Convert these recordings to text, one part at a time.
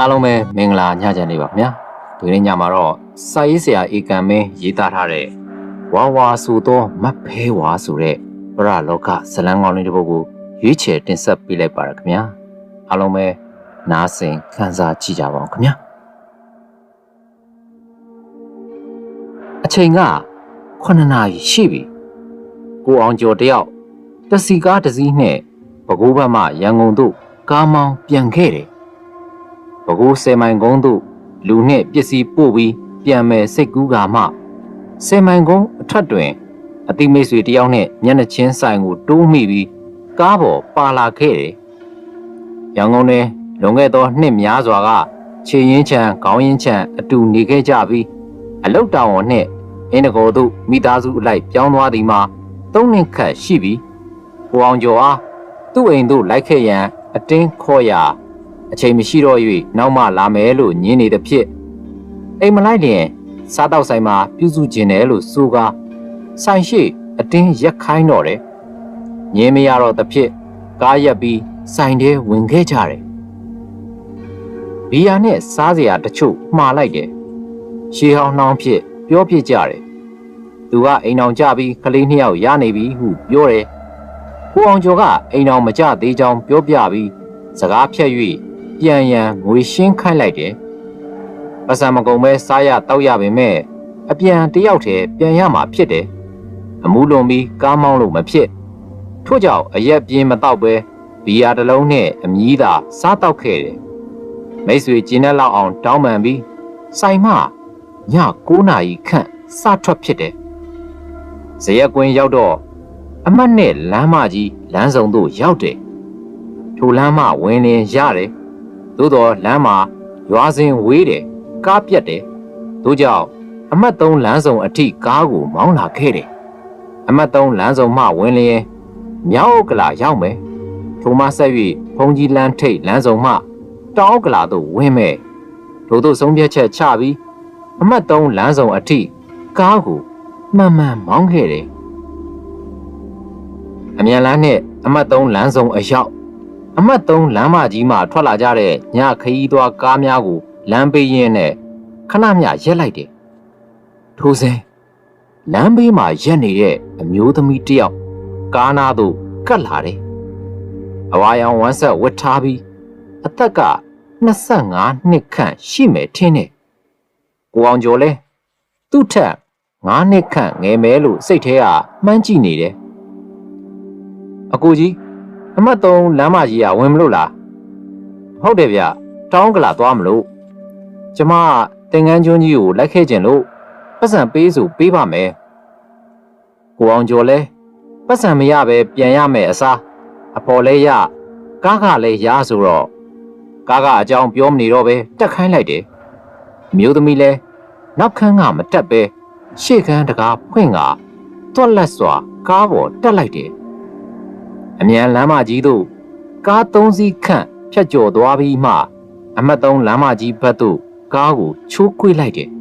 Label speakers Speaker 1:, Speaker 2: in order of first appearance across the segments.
Speaker 1: အားလုံးပဲမင်္ဂလာညချမ်းလေးပါခင်ဗျာဒီနေ့ညမှာတော့စာရေးဆရာဧကံမင်းရေးသားထားတဲ့ဝါဝါဆိုသောမတ်ဖဲဝါဆိုတဲ့ပရလောကဇလံကောင်းလေးတစ်ပုဒ်ကိုရွေးချယ်တင်ဆက်ပေးလိုက်ပါရခင်ဗျာအားလုံးပဲနားဆင်ခံစားကြည့်ကြပါဦးခင်ဗျာအချိန်က9နာရီရှိပြီကိုအောင်ကျော်တယောက်တစီကားတစ်စီးနဲ့ဘကိုးဘက်မှရန်ကုန်သို့ကားမောင်းပြန်ခဲ့တယ် ဘကိုးဆယ်မိုင်ကုန်းသို့လူနှင့်ပစ္စည်းပို့ပြီးပြန်မဲ့စိတ်ကူးကာမှဆယ်မိုင်ကုန်းအထက်တွင်အတိမိတ်ဆွေတယောက်နှင့်မျက်နှာချင်းဆိုင်ကိုတိုးမိပြီးကားပေါ်ပါလာခဲ့တယ်။ရန်ကုန်တွင်လွန်ခဲ့သောနှစ်များစွာကခြေရင်းချံခေါင်းရင်းချံအတူနေခဲ့ကြပြီးအလုတ်တောင်ဝန်နှင့်အင်းတကောသို့မိသားစုအလိုက်ပြောင်းသွားသည်မှာသုံးနှစ်ခန့်ရှိပြီးကိုအောင်ကျော်အားသူ့အိမ်သို့လိုက်ခဲ့ရန်အတင်းခေါ်ရာ အချိန်မရှိတော့၍နောက်မှလာမယ်လို့ညင်းနေသဖြင့်အိမ်မလိုက်လျင်စားတော့ဆိုင်မှာပြုစုခြင်းတယ်လို့ဆိုကာဆိုင်ရှိအတင်းရက်ခိုင်းတော့တယ်ညင်းမရတော့သဖြင့်ကားရက်ပြီးဆိုင်ထဲဝင်ခဲ့ကြတယ်ဘီယာနဲ့စားစရာတချို့မှားလိုက်တယ်ရှေးဟောင်းနှောင်းဖြစ်ပြောပြကြတယ်သူကအိမ်အောင်ကြပြီးကလေးနှစ်ယောက်ရနေပြီဟုပြောတယ်ကိုအောင်ကျော်ကအိမ်အောင်မကြသေးကြောင်းပြောပြပြီးစကားဖြတ်၍ ပြန်ရန်ငွေရှင်းခိုင်းလိုက်တယ်။ပတ်စံမကုံပဲစားရတောက်ရပေမဲ့အပြန်တယောက်တည်းပြန်ရမှာဖြစ်တယ်။အမူးလွန်ပြီးကားမောင်းလို့မဖြစ်။ထို့ကြောင့်အရက်ပြင်းမတော့ပဲဘီယာတစ်လုံးနဲ့အမြီးသာစားတော့ခဲ့တယ်။မိတ်ဆွေကျင်းတဲ့လောက်အောင်တောင်းပန်ပြီးဆိုင်မည9နာရီခန့်စထွက်ဖြစ်တယ်။ဇရက်ကွင်းရောက်တော့အမတ်နဲ့လမ်းမကြီးလမ်းစုံသို့ရောက်တယ်။ထိုလမ်းမဝင်လင်ရတယ်။ သို့တော့လမ်းမှာရွာစဉ်ဝေးတယ်။ကားပြတ်တယ်။သို့ကြောင့်အမတ်သုံးလမ်းစုံအထိကားကိုမောင်းလာခဲ့တယ်။အမတ်သုံးလမ်းစုံမှဝင်လျင်မြောက်ဥက္ကလာရောက်မယ်။ထိုမှဆက်၍ဖုန်ကြီးလမ်းထိပ်လမ်းစုံမှတောင်ဥက္ကလာသို့ဝင်မယ်။ထို့သို့ဆုံးဖြတ်ချက်ချပြီးအမတ်သုံးလမ်းစုံအထိကားကိုမှန်မှန်မောင်းခဲ့တယ်။အမြန်လမ်းနဲ့အမတ်သုံးလမ်းစုံအရောက် အမှတ်3လမ်းမကြီးမှာထွက်လာကြတဲ့ညခရီးသွားကားများကိုလမ်းပေးရင်းနဲ့ခဏမျှရက်လိုက်တယ်။ထိုစဉ်လမ်းဘေးမှာရက်နေတဲ့အမျိုးသမီးတစ်ယောက်ကားနာသို့ကတ်လာတယ်။အဝါရောင်ဝမ်းဆက်ဝတ်ထားပြီးအသက်က25နှစ်ခန့်ရှိမယ်ထင်တယ်။ကိုအောင်ကျော်လဲသူ့ထက်9နှစ်ခန့်ငယ်မဲလို့စိတ်ထဲကမှန်းကြည့်နေတယ်။အကိုကြီး အမှတ်3လမ်းမကြီးကဝင်မလို့လားဟုတ်တယ်ဗျတောင်းကလာသွားမလို့ကျမကတင်ငန်းကျွန်းကြီးကိုလိုက်ခဲ့ခြင်းလို့ပတ်စံပေးဆိုပေးပါမယ်ကိုအောင်ကျော်လဲပတ်စံမရပဲပြန်ရမယ်အစားအပေါ်လဲရကားကလည်းရဆိုတော့ကားကအကြောင်းပြောမနေတော့ပဲတက်ခိုင်းလိုက်တယ်မျိုးသမီးလဲနောက်ခန်းကမတက်ပဲရှေ့ခန်းတကားဖွင့်ကတွက်လက်စွာကားပေါ်တက်လိုက်တယ် အမြန်လမ်းမကြီးသို့ကား၃စီးခန့်ဖြတ်ကျော်သွားပြီးမှ အမှတ်၃လမ်းမကြီးဘက်သို့ကားကိုချိုးကွေးလိုက်တယ်။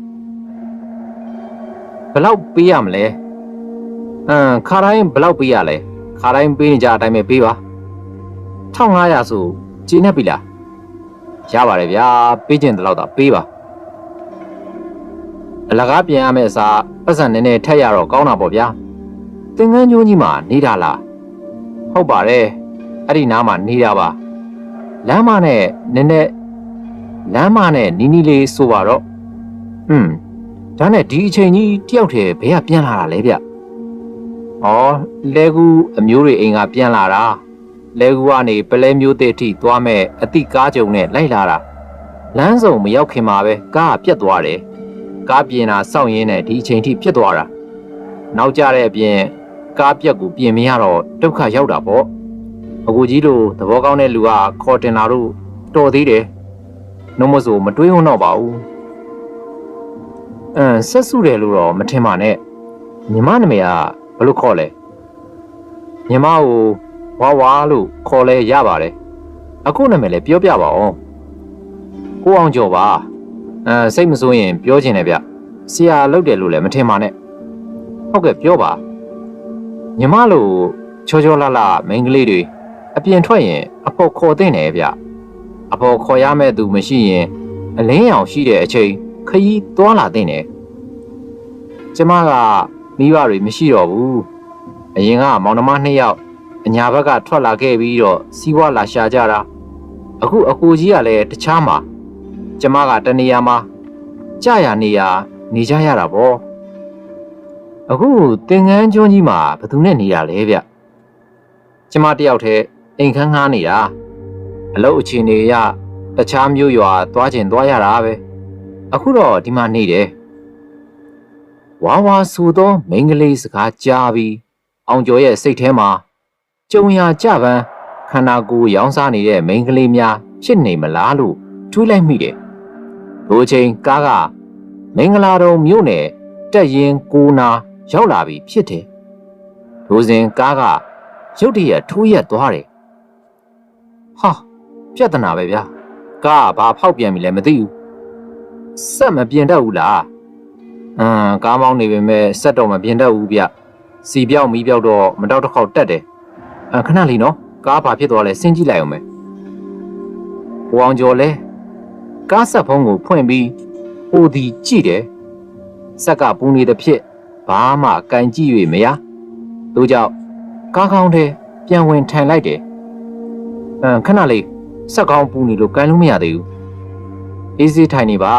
Speaker 1: ဘလောက်ပေးရမလဲ။အမ်ခါတိုင်းဘလောက်ပေးရလဲ။ခါတိုင်းပေးနေကြအတိုင်းပဲပေးပါ။1500ဆိုကျင်းနေပြီလား။ရပါတယ်ဗျာပေးခြင်းတလောက်သာပေးပါ။အလကားပြန်ရမယ့်အစားပတ်စံနည်းနည်းထက်ရတော့ကောင်းတာပေါ့ဗျာ။သင်္ကန်းကျိုးကြီးမှာနေတာလား။ ဟုတ်ပါတယ်အဲ့ဒီနားမှာနေတာပါလမ်းမနဲ့နည်းနည်းလမ်းမနဲ့နီးနီးလေးဆိုပါတော့ဟွန်းဒါနဲ့ဒီအချိန်ကြီးတယောက်တည်းဘယ်ကပြန်လာတာလဲဗျဩလဲကူအမျိုးတွေအိမ်ကပြန်လာတာလဲကူကနေပလဲမျိုးတဲ့အထိသွားမဲ့အတိကားကြုံနဲ့လိုက်လာတာလမ်းစုံမရောက်ခင်မှာပဲကားကပြတ်သွားတယ်ကားပြင်တာစောင့်ရင်းနဲ့ဒီအချိန်ထိပြတ်သွားတာနောက်ကြတဲ့အပြင် ကားပြက်ကိုပြင်မရတော့ဒုက္ခရောက်တာပေါ့အကူကြီးတို့သဘောကောင်းတဲ့လူကခေါ်တင်လာတော့တော်သေးတယ်နှုတ်မဆိုမတွေးဝန်းတော့ပါဘူးအမ်ဆက်စုတယ်လို့တော့မထင်ပါနဲ့ညီမနာမည်ကဘယ်လိုခေါ်လဲညီမကိုဝါဝါလို့ခေါ်လဲရပါတယ်အခုနာမည်လည်းပြောပြပါဦးကိုအောင်ကျော်ပါအဲစိတ်မဆိုးရင်ပြောချင်တယ်ဗျဆရာလုပ်တယ်လို့လည်းမထင်ပါနဲ့ဟုတ်ကဲ့ပြောပါ ညီမလိုချောချောလာလာမိန်းကလေးတွေအပြင်ထွက်ရင်အပေါ်ခေါ်တဲ့နေဗျအဖေါ်ခေါ်ရမဲ့သူမရှိရင်အလင်းရောင်ရှိတဲ့အချိန်ခရီးသွားလာတဲ့နဲ့ကျမကမိဘတွေမရှိတော့ဘူးအရင်ကမောင်နှမနှစ်ယောက်အညာဘက်ကထွက်လာခဲ့ပြီးတော့စီးပွားလာရှာကြတာအခုအကူကြီးကလည်းတခြားမှာကျမကတနေရာမှာကြာရနေရနေကြရတာပေါ့ အခုသင်္ကန်းကျွန်းကြီးမှာဘယ်သူနဲ့နေတာလဲဗျကျမတယောက်တည်းအိမ်ခန်းငှားနေတာအလုပ်အခြေအနေအရတခြားမျိုးရွာသွားကျင်သွားရတာပဲအခုတော့ဒီမှာနေတယ်ဝါဝါဆိုသောမိန်းကလေးစကားကြားပြီးအောင်ကျော်ရဲ့စိတ်ထဲမှာကြုံရကြပန်းခန္ဓာကိုယ်ရောင်းစားနေတဲ့မိန်းကလေးများဖြစ်နေမလားလို့တွေးလိုက်မိတယ်ဒီအချိန်ကားကမင်္ဂလာတုံမြို့နယ်တက်ရင်ကိုနာ ရောက်လာပြီဖြစ်တယ်ဒိုစဉ်ကားကရုတ်တရက်ထိုးရက်သွားတယ်ဟာပြဿနာပဲဗျာကားကဘာဖောက်ပြန်ပြီလဲမသိဘူးစက်မပြင်တတ်ဘူးလားအမ်ကားမောင်းနေပေမဲ့စက်တော့မပြင်တတ်ဘူးဗျစီပြောက်မီးပြောက်တော့မတော့တစ်ခေါက်တက်တယ်အခဏလေးနော်ကားဘာဖြစ်သွားလဲစဉ်းကြည့်လိုက်အောင်မယ်ဟိုအောင်ကျော်လဲကားဆက်ဖုံးကိုဖွင့်ပြီးဟိုဒီကြည့်တယ်စက်ကပူနေသဖြင့် ဘာမှကန်ကြည့်၍မရတို့ကြောင့်ကားကောင်းတဲ့ပြန်ဝင်ထိုင်လိုက်တယ် အမ်ခဏလေးစက်ကောင်းပူနေလို့ကန်လို့မရသေးဘူးအေးစေးထိုင်နေပါ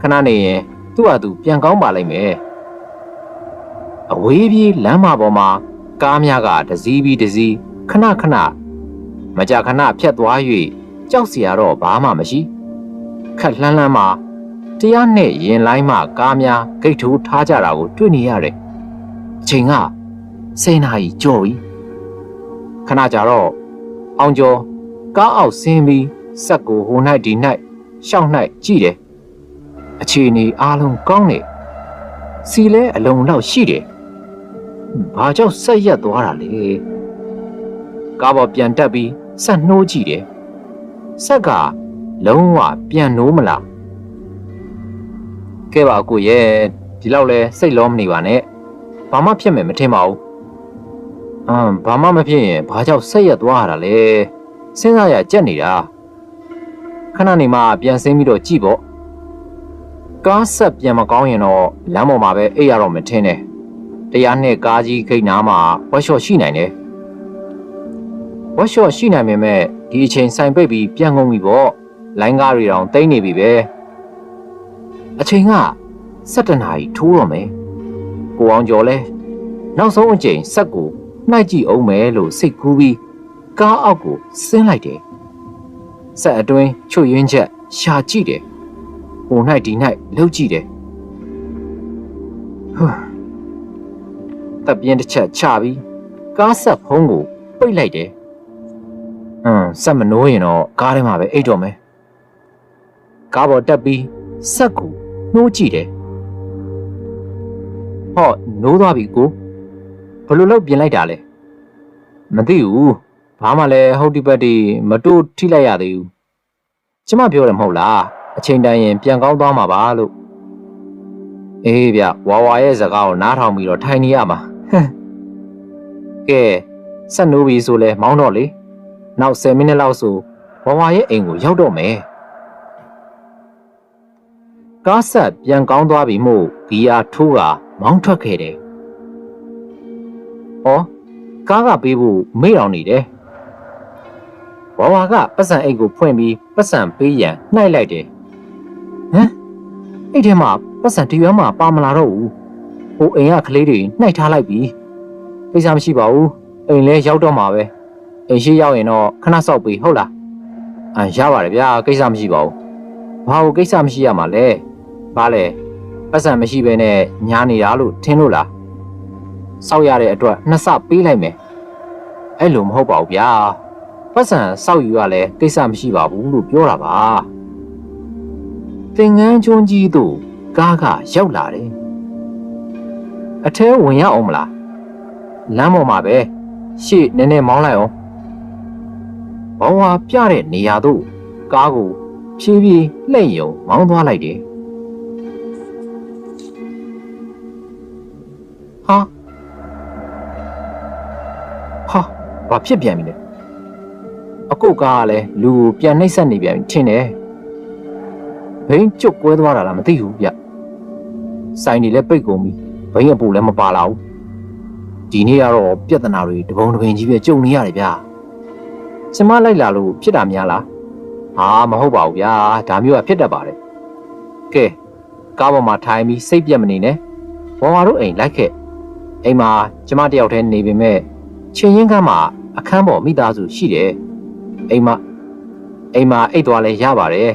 Speaker 1: ခဏနေရင်သူ့ဟာသူပြန်ကောင်းပါလိမ့်မယ်အဝေးပြေးလမ်းမပေါ်မှာကားများကတစည်းပြီးတစည်းခဏခဏမကြခဏဖြတ်သွား၍ကြောက်เสียတော့ဘာမှမရှိခက်လှမ်းလှမ်းမှာ တရားနဲ့ရင်လိုင်းမှကားများဂိတ်ထိုးထားကြတာကိုတွေ့နေရတယ်အချိန်ကစိနာကြီးကြော်ပြီခဏကြာတော့အောင်ကျော်ကားအောက်ဆင်းပြီးစက်ကိုဟို၌ဒီ၌ရှောက်၌ကြည့်တယ်အခြေအနေအားလုံးကောင်းတယ်စီလဲအလုံးလောက်ရှိတယ်ဘာကြောင့်ဆက်ရက်သွားတာလဲကားပေါ်ပြန်တက်ပြီးဆက်နှိုးကြည့်တယ်ဆက်ကလုံးဝပြန်နိုးမလား ကဲပါကိုရဲ့ဒီလောက်လဲစိတ်လုံးမနေပါနဲ့ဘာမှဖြစ်မယ်မထင်ပါဘူးအမ်ဘာမှမဖြစ်ရင်ဘာကြောင့်ဆက်ရက်သွားရတာလဲစဉ်းစားရကြက်နေတာခဏနေမှပြန်ဆင်းပြီးတော့ကြည့်ပေါ့ကားဆက်ပြန်မကောင်းရင်တော့လမ်းပေါ်မှာပဲအိပ်ရတော့မထင်းနဲ့တရားနဲ့ကားကြီးခိတ်နားမှာဝက်ရှော့ရှိနိုင်တယ်ဝက်ရှော့ရှိနိုင်ပေမဲ့ဒီအချိန်ဆိုင်ပိတ်ပြီးပြန်ကုန်ပြီပေါ့လိုင်းကားတွေတောင်တိမ့်နေပြီပဲ အချိန်က7နာရီထိုးတော့မယ်ကိုအောင်ကျော်လဲနောက်ဆုံးအချိန်ဆက်ကိုနှိုက်ကြည့်အောင်မယ်လို့စိတ်ကူးပြီးကားအောက်ကိုဆင်းလိုက်တယ်။ဆက်အတွင်းချွတ်ယွင်းချက်ရှာကြည့်တယ်။ဟို၌ဒီ၌လှုပ်ကြည့်တယ်။ဟွန်းတပ်ပြင်းတစ်ချက်ချပြီးကားဆက်ဖုံးကိုပိတ်လိုက်တယ်။ဟွန်းဆက်မနိုးရင်တော့ကားထဲမှာပဲအိတ်တော့မယ်။ကားပေါ်တက်ပြီးဆက်ကို နှိုးကြည့်တယ်။ဟော့နိုးသွားပြီကိုဘယ်လိုလုပ်ပြင်လိုက်တာလဲမသိဘူးဘာမှလည်းဟုတ်ဒီပတ်ဒီမတိုးထိလိုက်ရသေးဘူးကျမပြောတယ်မဟုတ်လားအချိန်တန်ရင်ပြန်ကောင်းသွားမှာပါလို့အေးဗျဝါဝါရဲ့စကားကိုနားထောင်ပြီးတော့ထိုင်နေရမှာဟမ်ကဲဆက်နိုးပြီဆိုလဲမောင်းတော့လေနောက်10မိနစ်လောက်ဆိုဝါဝါရဲ့အိမ်ကိုရောက်တော့မယ် ကားဆက်ပြန်ကောင်းသွားပြီမို့ဂီယာထိုးကမောင်းထွက်ခဲ့တယ်။ဩကားကပေးဖို့မေ့တော်နေတယ်။ဝါဝါကပတ်စံအိတ်ကိုဖွင့်ပြီးပတ်စံပေးရန်နှိုက်လိုက်တယ်။ဟမ်အိတ်ထဲမှာပတ်စံတရွမ်းမှာပါမလာတော့ဘူး။ဟိုအိမ်ကကလေးတွေနှိုက်ထားလိုက်ပြီ။ကိစ္စမရှိပါဘူး။အိမ်လဲရောက်တော့မှာပဲ။အိမ်ရှိရောက်ရင်တော့ခဏစောက်ပြီးဟုတ်လား။အမ်ရပါတယ်ဗျာကိစ္စမရှိပါဘူး။ဘာလို့ကိစ္စမရှိရမှာလဲ။ ဘာလဲပတ်စံမရှိဘဲနဲ့ညားနေတာလို့ထင်လို့လား။စောက်ရတဲ့အတွက်နှစ်ဆပေးလိုက်မယ်အဲ့လိုမဟုတ်ပါဘူးဗျာပတ်စံစောက်ယူရလဲကိစ္စမရှိပါဘူးလို့ပြောတာပါသင်ငန်းကျွန်းကြီးတို့ကားကရောက်လာတယ်အထဲဝင်ရအောင်မလားလမ်းပေါ်မှာပဲရှေ့နည်းနည်းမောင်းလိုက်အောင်ဘောင်းဝါပြတဲ့နေရာတို့ကားကိုဖြည်းဖြည်းလှည့်ယုံမောင်းသွားလိုက်တယ် ဘာဖြစ်ပြန်ပြီလဲအကုတ်ကားကလည်းလူကိုပြန်နှိပ်စက်နေပြန်ပြီထင်တယ်ဘိန်းကျုပ်ကွဲသွားတာလားမသိဘူးဗျဆိုင်နေလည်းပိတ်ကုန်ပြီဘိန်းအပူလည်းမပါလာဘူးဒီနေ့ကတော့ပြဿနာတွေတပုံတပင်ကြီးပဲကြုံနေရတယ်ဗျကျမလိုက်လာလို့ဖြစ်တာများလားဟာမဟုတ်ပါဘူးဗျာဒါမျိုးကဖြစ်တတ်ပါတယ်ကဲကားပေါ်မှာထိုင်ပြီးစိတ်ပြတ်မနေနဲ့ဘော်ဝါတို့အိမ်လိုက်ခဲ့အိမ်မှာကျမတယောက်တည်းနေပေမဲ့ချင်းရင်ကမ်းမှာ အခန်းပေါ်မိသားစုရှိတယ်အိမ်မှာအိမ်မှာအိတ်သွားလဲရပါတယ်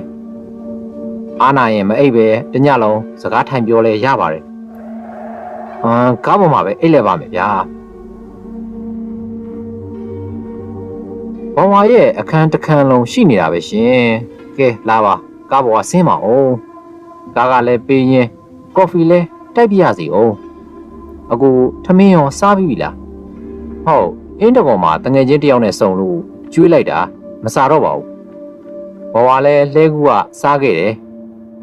Speaker 1: အားနာရင်မအိတ်ပဲတညလုံးစကားထိုင်ပြောလဲရပါတယ်ဟမ်ကားပေါ်မှာပဲအိတ်လဲပါမယ်ဗျာဘောင်ဝါရဲ့အခန်းတစ်ခန်းလုံးရှိနေတာပဲရှင်ကဲလာပါကားပေါ်ကဆင်းပါဦးကားကလည်းပေးရင်ကော်ဖီလဲတိုက်ပြရစီအောင်အကူထမင်းရောစားပြီးပြီလားဟုတ် အင်းတကောင်မှာတငယ်ချင်းတယောက်နဲ့စုံလို့ကျွေးလိုက်တာမစားတော့ပါဘူးဘောင်ဝါလည်းလှဲကူကစားခဲ့တယ်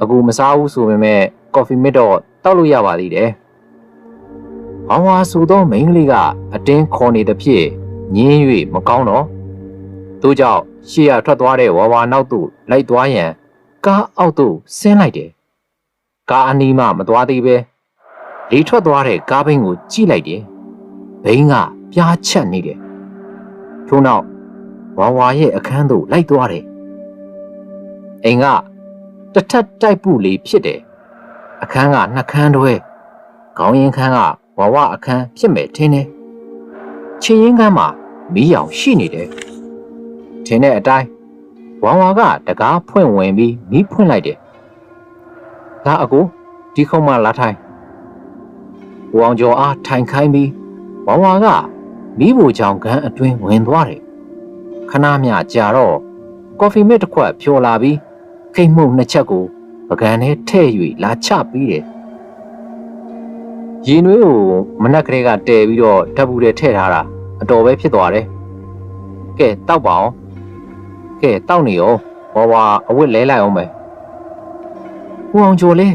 Speaker 1: အကူမစားဘူးဆိုပေမဲ့ကော်ဖီမစ်တော့တောက်လို့ရပါသေးတယ်ဘောင်ဝါဆိုသောမိန်းကလေးကအတင်းခေါ်နေသဖြင့်ညင်း၍မကောင်းတော့တို့ကြောင့်ရှေ့ရထွက်သွားတဲ့ဝါဝါနောက်သို့လိုက်သွားရန်ကားအောက်သို့ဆင်းလိုက်တယ်ကားအနီးမှမသွားသေးပဲလေထွက်သွားတဲ့ကားဘိန်းကိုကြည့်လိုက်တယ်ဘိန်းက ပြားချက်နေတယ်ထို့နောက်ဝါဝါရဲ့အခန်းသို့လိုက်သွားတယ်အိမ်ကတစ်ထပ်တိုက်ပုလေးဖြစ်တယ်အခန်းကနှစ်ခန်းတွဲခေါင်းရင်ခန်းကဝါဝအခန်းဖြစ်မယ်ထင်တယ်ချင်းရင်ခန်းမှာမီးရောင်ရှိနေတယ်ထင်တဲ့အတိုင်းဝါဝါကတကားဖွင့်ဝင်ပြီးမီးဖွင့်လိုက်တယ်ဒါအကိုဒီခုံးမလာထိုင်ဝအောင်ကျော်အားထိုင်ခိုင်းပြီးဝါဝါက မီးဘူချောင်ခန်းအတွင်းဝင်သွားတယ်ခဏမျှကြာတော့ကော်ဖီမစ်တစ်ခွက်ဖြော်လာပြီးခိတ်မှုန့်နှစ်ချက်ကိုပကံထဲထည့်၍လာချပြီးတယ်ရင်နွေးကိုမနက်ကလေးကတဲပြီးတော့ဓာတ်ဘူးတွေထည့်ထားတာအတော်ပဲဖြစ်သွားတယ်ကဲတောက်ပါအောင်ကဲတောက်နေရောဘဝအဝတ်လဲလိုက်အောင်မယ်ဟိုအောင်ကျော်လေ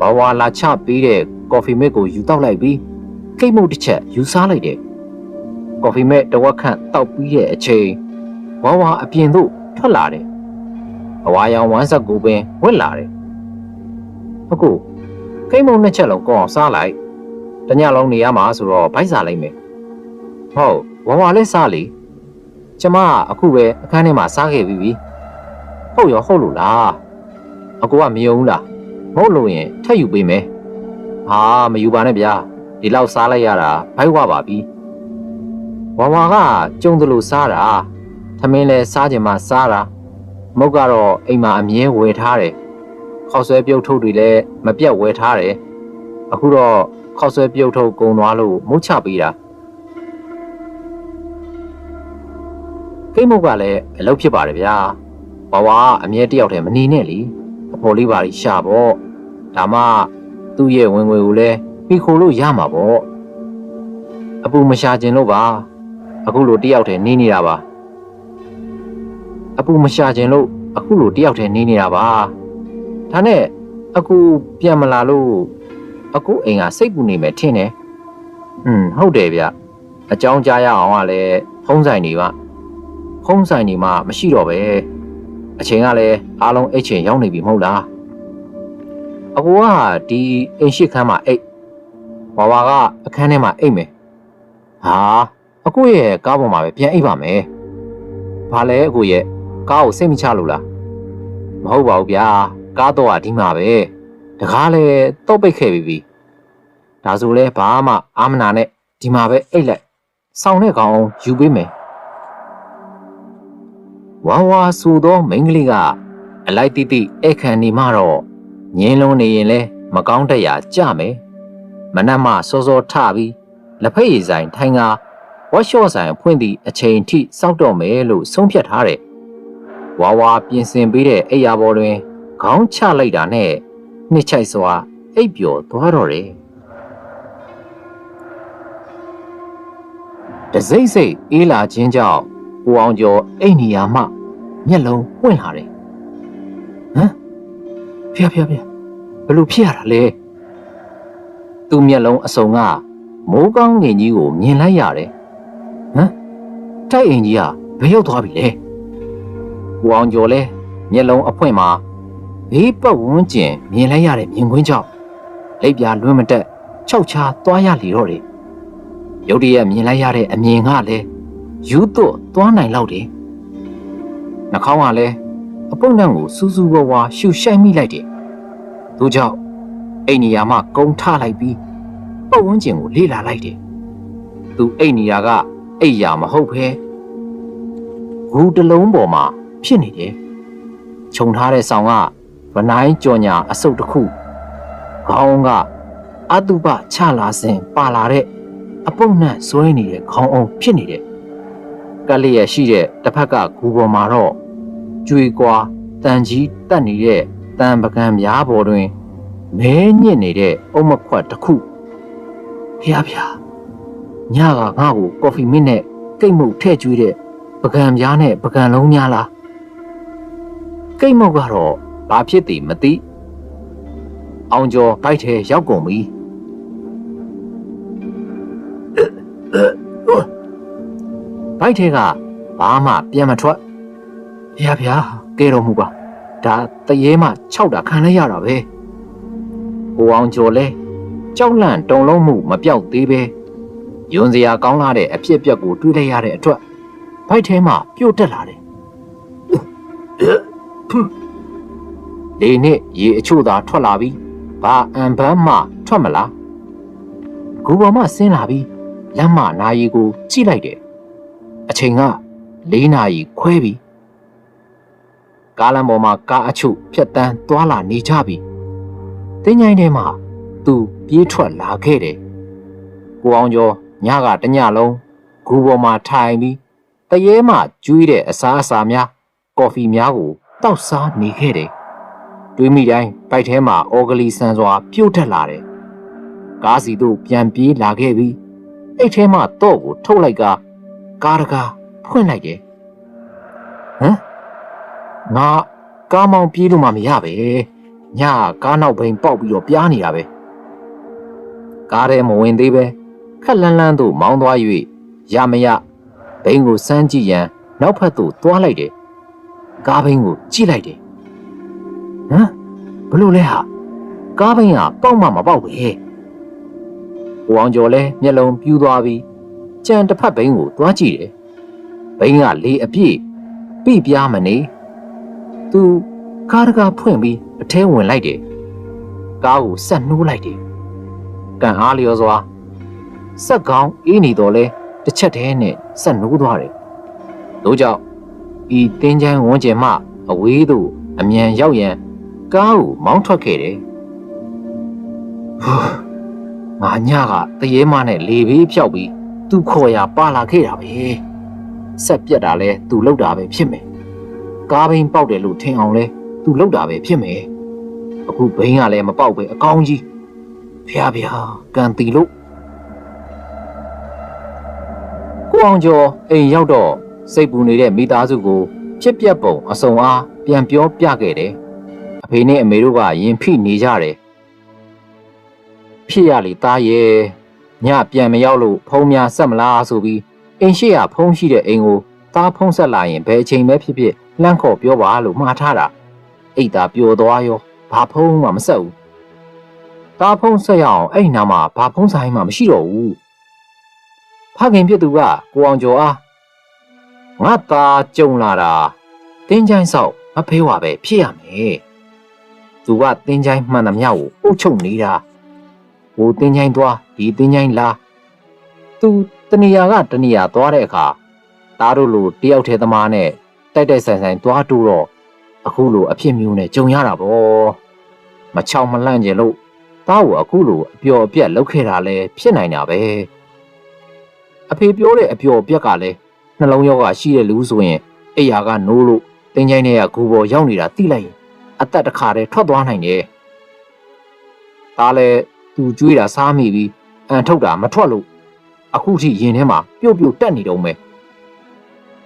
Speaker 1: ဘဝလာချပြီးတဲ့ကော်ဖီမစ်ကိုယူတောက်လိုက်ပြီးကိတ်မှုန့်တစ်ချက်ယူစားလိုက်တယ် ကော်ဖီမစ်တစ်ဝက်ခန့်တောက်ပြီးတဲ့အချိန်ဘဝအပြင်သို့ထွက်လာတယ်အဝါရောင်ဝမ်းဆက်ကိုပင်ဝက်လာတယ်အခုကိတ်မှုန့်နှစ်ချက်လုံးကောင်းအောင်စားလိုက်တညလုံးနေရမှာဆိုတော့ဗိုက်စားလိုက်မယ်ဟုတ်ဝဝလည်းစားလေကျမကအခုပဲအခန်းထဲမှာစားခဲ့ပြီးပြီဟုတ်ရောဟုတ်လို့လားအကူကမယုံဘူးလားမဟုတ်လို့ရင်ထပ်ယူပေးမယ်ဟာမယူပါနဲ့ဗျာဒီလောက်စားလိုက်ရတာဘိုက်ဝပါပြီ ဝဝကကြုံတယ်လို့စားတာသမင်းလဲစားကြမှာစားတာမုတ်ကတော့အိမ်မှာအမြဲဝယ်ထားတယ်ခေါက်ဆွဲပြုတ်ထုတ်တွေလည်းမပြတ်ဝယ်ထားတယ်အခုတော့ခေါက်ဆွဲပြုတ်ထုတ်ကုန်သွားလို့မုတ်ချပေးတာကိတ်မုတ်ကလည်းအလုပ်ဖြစ်ပါတယ်ဗျာဘဝကအမြဲတယောက်တည်းမနေနဲ့လीအဖော်လေးပါလိရှာပေါ့ဒါမှသူ့ရဲ့ဝင်ငွေကိုလည်းပြီးခိုလို့ရမှာပေါ့အပူမရှာခြင်းလို့ပါ အခုလိုတယောက်တည်းနေနေတာပါအပူမရှာခြင်းလို့အခုလိုတယောက်တည်းနေနေတာပါဒါနဲ့အခုပြန်မလာလို့အခုအိမ်ကစိတ်ပူနေမယ်ထင်တယ်อืมဟုတ်တယ်ဗျအကြောင်းကြားရအောင်ကလည်းဖုံးဆိုင်နေပါဖုံးဆိုင်နေမှမရှိတော့ပဲအချိန်ကလည်းအားလုံးအိတ်ချိန်ရောက်နေပြီမဟုတ်လားအကူကဒီအိမ်ရှိခန်းမှာအိတ်ဘဝကအခန်းထဲမှာအိတ်မယ်ဟာ အကူရဲ့ကားပေါ်မှာပဲပြန်အိတ်ပါမယ်ဘာလဲအကူရဲ့ကားကိုစိတ်မချလို့လားမဟုတ်ပါဘူးဗျာကားတော့ကဒီမှာပဲတကားလဲတော့ပိတ်ခဲ့ပြီပြီဒါဆိုလဲဘာမှအာမနာနဲ့ဒီမှာပဲအိတ်လိုက်ဆောင်းတဲ့ကောင်ယူပေးမယ်ဝါဝါဆိုသောမိန်းကလေးကအလိုက်တိတိအခန့်နေမှတော့ငင်းလုံးနေရင်လဲမကောင်းတရာကြမယ်မနက်မှစောစောထပြီးလက်ဖက်ရည်ဆိုင်ထိုင်က ဝက်ရှော့ဆိုင်ဖွင့်သည့်အချိန်ထိစောက်တော့မယ်လို့ဆုံးဖြတ်ထားတယ်ဝါဝါပြင်ဆင်ပေးတဲ့အိယာဘော်တွင်ခေါင်းချလိုက်တာနဲ့နှစ်ချိုက်စွာအိပ်ပျော်သွားတော့တယ်တစိမ့်စိတ်အေးလာခြင်းကြောင့်ကိုအောင်ကျော်အိတ်နေရာမှမျက်လုံးပွင့်လာတယ်ဟမ်ဖျားဖျားဖျားဘယ်လိုဖြစ်ရတာလဲသူ့မျက်လုံးအစုံကမိုးကောင်းငင်ကြီးကိုမြင်လိုက်ရတယ်ဟမ် တိုက်အိမ်ကြီးကဘယ်ရောက်သွားပြီလဲကိုအောင်ကျော်လဲမျက်လုံးအဖွင့်မှာဘေးပတ်ဝန်းကျင်မြင်လိုက်ရတဲ့မြင်ကွင်းကြောင့်လက်ပြလွှမ်းမတက်ခြောက်ချားသွားရလီတော့တယ်ရုတ်တရက်မြင်လိုက်ရတဲ့အမြင်ကလည်းယူသွတ်သွားနိုင်လောက်တယ်နှာခေါင်းကလည်းအပုတ်နှံကိုစူးစူးဝါးဝါရှူရှိုက်မိလိုက်တယ်သူကြောင့်အိမ်နေရာမှကုန်းထလိုက်ပြီးပတ်ဝန်းကျင်ကိုလေ့လာလိုက်တယ်သူအိမ်နေရာက အိမ်ရာမဟုတ်ဘဲဂူတစ်လုံးပေါ်မှာဖြစ်နေတယ်ခြုံထားတဲ့ဆောင်ကဗနိုင်းကြော်ညာအစုပ်တစ်ခုခေါင်းကအတုပချလာစဉ်ပါလာတဲ့အပုတ်နှံဆွဲနေတဲ့ခေါင်းအောင်ဖြစ်နေတယ်ကလေးရရှိတဲ့တစ်ဖက်ကဂူပေါ်မှာတော့ကျွေကွာတန်ကြီးတက်နေတဲ့တန်ပကံများပေါ်တွင်မဲညစ်နေတဲ့အုံမခွက်တစ်ခုဖျားဖျား ညကငါ့ကိုကော်ဖီမင်းနဲ့ကိတ်မုတ်ထဲ့ကျွေးတဲ့ပကံများနဲ့ပကံလုံးများလားကိတ်မုတ်ကတော့ဘာဖြစ်တည်မသိအောင်ကျော်ဘိုက်ထဲရောက်ကုန်ပြီဘိုက်ထဲကဘာမှပြန်မထွက်ဖျားဖျားကဲတော်မူပါဒါတရေမှ6တာခံလိုက်ရတာပဲကိုအောင်ကျော်လဲကြောက်လန့်တုံလုံးမှုမပြောက်သေးပဲ ယွန်စရာကောင်းလာတဲ့အဖြစ်အပျက်ကိုတွေးလိုက်ရတဲ့အတွက်ဘိုက်ထဲမှာပြုတ်တက်လာတယ်လေနဲ့ရေအချို့သာထွက်လာပြီးဘာအံပန်းမှထွက်မလားဂူပေါ်မှဆင်းလာပြီးလမ်းမနာရီကိုကြည့်လိုက်တယ်အချိန်က၄နာရီခွဲပြီကားလမ်းပေါ်မှာကားအချို့ဖြတ်တန်းသွားလာနေကြပြီတင်းញိုင်းထဲမှာသူပြေးထွက်လာခဲ့တယ်ကိုအောင်ကျော် ညကတညလုံးဂူပေါ်မှာထိုင်ပြီးတရေမှကျွေးတဲ့အစားအစာများကော်ဖီများကိုတောက်စားနေခဲ့တယ်တွေးမိတိုင်းဘိုက်ထဲမှာအော်ဂလီဆန်စွာပြုတ်တက်လာတယ်ကားစီတို့ပြန်ပြေးလာခဲ့ပြီးအိတ်ထဲမှာတော့ကိုထုတ်လိုက်ကကားတကားဖွင့်လိုက်တယ်ဟမ်ငါကားမောင်းပြေးလို့မှမရပဲညကားနောက်ဘိန်ပေါက်ပြီးတော့ပြားနေတာပဲကားထဲမဝင်သေးပဲ ခက်လန်းလန်းသို့မောင်းသွား၍ရမရဘိန်ကိုစမ်းကြည့်ရန်နောက်ဖက်သို့သွားလိုက်တယ်ကားဘိန်ကိုကြည့်လိုက်တယ်ဟမ်ဘလို့လဲဟာကားဘိန်ကပေါက်မှမပေါက်ပဲကိုအောင်ကျော်လဲမျက်လုံးပြူးသွားပြီးကြံတစ်ဖက်ဘိန်ကိုသွားကြည့်တယ်ဘိန်ကလေအပြည့်ပြပြားမနေသူကားတကားဖွင့်ပြီးအထဲဝင်လိုက်တယ်ကားကိုဆက်နှိုးလိုက်တယ်ကန်အားလျော်စွာ ဆက်ကောင်းအေးနေတော့လဲတစ်ချက်တည်းနဲ့ဆက်နှိုးသွားတယ်တို့ကြောင့်ဤတင်းချမ်းဝန်းကျင်မှအဝေးသို့အမြန်ရောက်ရန်ကားကိုမောင်းထွက်ခဲ့တယ်ဟူးငါညကတရေမနဲ့လေဘေးဖြောက်ပြီးသူ့ခေါ်ရပါလာခဲ့တာပဲဆက်ပြက်တာလဲသူလောက်တာပဲဖြစ်မယ်ကားဘိန်းပေါက်တယ်လို့ထင်အောင်လဲသူလောက်တာပဲဖြစ်မယ်အခုဘိန်းကလည်းမပေါက်ပဲအကောင်းကြီးဖျားဖျားကန်တီလို့ ကိုအောင်ကျော်အိမ်ရောက်တော့စိတ်ပူနေတဲ့မိသားစုကိုဖြစ်ပျက်ပုံအစုံအားပြန်ပြောပြခဲ့တယ်အဖေနဲ့အမေတို့ကရင်ဖိနေကြတယ်ဖြစ်ရလေသားရဲ့ညပြန်မရောက်လို့ဖုံးများဆက်မလားဆိုပြီးအိမ်ရှိရဖုံးရှိတဲ့အိမ်ကိုသားဖုံးဆက်လာရင်ဘယ်အချိန်ပဲဖြစ်ဖြစ်လှမ်းခေါ်ပြောပါလို့မှားထားတာအိတ်သာပျော်သွားရောဘာဖုံးမှမဆက်ဘူးသားဖုံးဆက်ရအောင်အဲ့နာမှာဘာဖုံးဆိုင်မှမရှိတော့ဘူး ဖခင်ပြစ်သူကကိုအောင်ကျော်အားငါသားကြုံလာတာတင်းချိုင်းဆောက်မဖေးဝါပဲဖြစ်ရမယ်သူကတင်းချိုင်းမှန်သမျှကိုအုပ်ချုပ်နေတာဟိုတင်းချိုင်းသွားဒီတင်းချိုင်းလာသူတနေရာကတနေရာသွားတဲ့အခါသားတို့လိုတယောက်ထဲသမားနဲ့တိုက်တိုက်ဆိုင်ဆိုင်သွားတူတော့အခုလိုအဖြစ်မျိုးနဲ့ကြုံရတာပေါ့မချောင်မလန့်ကျင်လို့သားကိုအခုလိုအပျော်အပြက်လုပ်ခဲ့တာလဲဖြစ်နိုင်တာပဲ အဖေပြောတဲ့အပျော်အပြက်ကလည်းနှလုံးရောဂါရှိတဲ့လူဆိုရင်အိယာကနိုးလို့တင်းချိုင်းထဲကဂူပေါ်ရောက်နေတာသိလိုက်ရင်အသက်တစ်ခါတည်းထွက်သွားနိုင်တယ်ဒါလည်းသူကြွေးတာစားမိပြီးအန်ထုတ်တာမထွက်လို့အခုထိရင်ထဲမှာပြုတ်ပြုတ်တက်နေတော့မယ်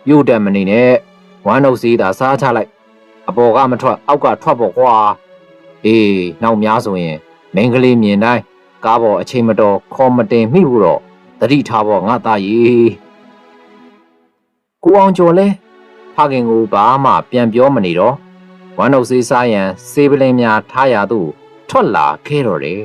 Speaker 1: ပြုတ်တက်မနေနဲ့ဝမ်းနှုတ်စေးတာစားချလိုက်အပေါ်ကမထွက်အောက်ကထွက်ဖို့ကွာအေးနောက်များဆိုရင်မင်းကလေးမြင်တိုင်းကားပေါ်အချိန်မတော်ခေါ်မတင်မိဘူးတော့ တတိထားဖို့ငါသားကြီးကိုအောင်ကျော်လဲဖခင်ကိုဘာမှပြန်ပြောမနေတော့ဝမ်းတို့စေးစားရန် စေးပလင်းများထားရသို့ထွက်လာခဲ့တော့တယ်